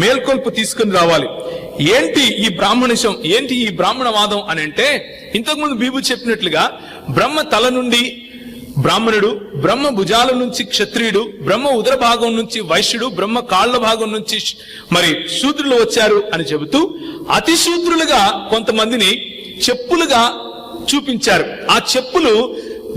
మేల్కొల్పు తీసుకుని రావాలి. ఏంటి ఈ బ్రాహ్మణిషం ఏంటి ఈ బ్రాహ్మణవాదం అని అంటే ఇంతకుముందు బీబు చెప్పినట్లుగా బ్రహ్మ తల నుండి బ్రాహ్మణుడు బ్రహ్మ భుజాల నుంచి క్షత్రియుడు బ్రహ్మ ఉదర భాగం నుంచి వైశ్యుడు బ్రహ్మ కాళ్ళ భాగం నుంచి మరి శూద్రులు వచ్చారు అని చెబుతూ అతిశూద్రులుగా కొంతమందిని చెప్పులుగా చూపించారు. ఆ చెప్పులు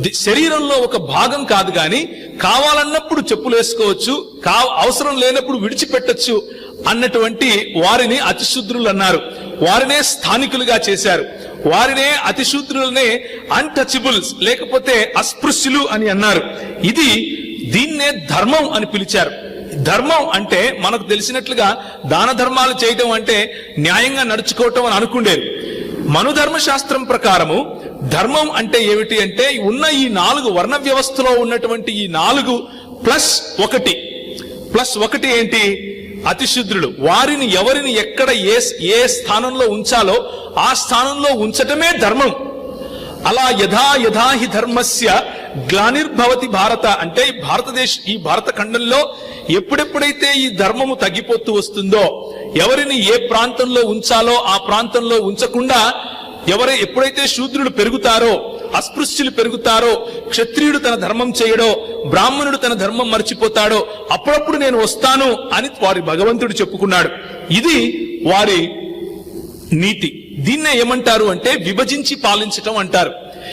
శరీరంలో ఒక భాగం కాదు కానీ కావాలన్నప్పుడు చెప్పులు వేసుకోవచ్చు కా అవసరం లేనప్పుడు విడిచిపెట్టొచ్చు అన్నటువంటి వారిని అతిశూద్రులు అన్నారు. వారినే స్థానికులుగా చేశారు. వారినే అతిశూద్రులనే అన్టచబుల్స్ లేకపోతే అస్పృశ్యులు అని అన్నారు. ఇది దీన్నే ధర్మం అని పిలిచారు. ధర్మం అంటే మనకు తెలిసినట్లుగా దాన ధర్మాలు చేయటం అంటే న్యాయంగా నడుచుకోవటం అని అనుకుండేది మనుధర్మ శాస్త్రం ప్రకారము ధర్మం అంటే ఏమిటి అంటే ఉన్న ఈ నాలుగు వర్ణ వ్యవస్థలో ఉన్నటువంటి ఈ నాలుగు ప్లస్ ఒకటి. ప్లస్ ఒకటి ఏంటి? అతిశుద్రుడు. వారిని ఎవరిని ఎక్కడ ఏ ఏ స్థానంలో ఉంచాలో ఆ స్థానంలో ఉంచటమే ధర్మం. అలా యథా యథాహి ధర్మస్య గ్లానిర్భవతి భారత అంటే ఈ భారతదేశ ఈ భారత ఖండంలో ఎప్పుడెప్పుడైతే ఈ ధర్మము తగ్గిపోతూ వస్తుందో ఎవరిని ఏ ప్రాంతంలో ఉంచాలో ఆ ప్రాంతంలో ఉంచకుండా ఎవరు ఎప్పుడైతే శూద్రులు పెరుగుతారో అస్పృశ్యులు పెరుగుతారో క్షత్రియుడు తన ధర్మం చేయడో బ్రాహ్మణుడు తన ధర్మం మర్చిపోతాడో అప్పుడప్పుడు నేను వస్తాను అని వారి భగవంతుడు చెప్పుకున్నాడు. ఇది వారి నీతి. దీన్నే ఏమంటారు అంటే విభజించి పాలించటం అంటారు.